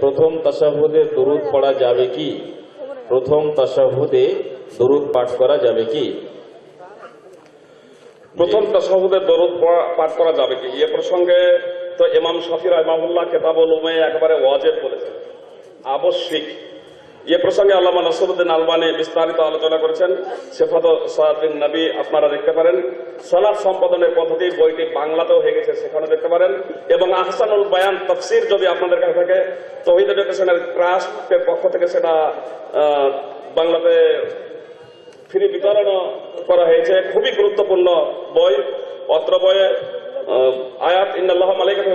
প্রথম তাসাহুদে দরুদ পড়া যাবে কি? প্রথম তাসাহুদে দরুদ পাঠ করা যাবে কি? প্রথম তাসাহুদে দরুদ পাঠ করা যাবে কি? এ প্রসঙ্গে তো ইমাম শাফি রহমাহুল্লাহ কেতাবুল উমে একবারে ওয়াজেব বলেছেন। আবশ্যিক এ প্রসঙ্গে আল্লামা নসরুদ্দিন আলবানি বিস্তারিত আলোচনা করেছেন। সেফাত সাহাদিন নবী আপনারা দেখতে পারেন। সালাদ সম্পাদনের পদ্ধতি বইটি বাংলাতেও হয়ে গেছে সেখানে দেখতে পারেন। এবং আহসানুল বায়ান তফসির যদি আপনাদের কাছে থাকে, তহিদ এডুকেশনের ট্রাস্টের পক্ষ থেকে সেটা বাংলাতে ফ্রি বিতরণ করা হয়েছে। খুবই গুরুত্বপূর্ণ বই, অত্র বইয়ে আয়াত, ইন্নাল্লাহ মালাইকাতু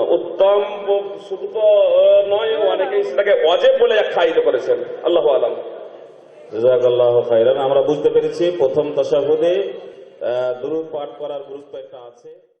উত্তম শুধু তো নয় অনেকে সেটাকে অজেব বলে আখ্যায়িত করেছেন। আল্লাহ আলম। আমরা বুঝতে পেরেছি প্রথম তাসাহুদে আহ, দরুদ পাঠ করার গুরুত্ব একটা আছে।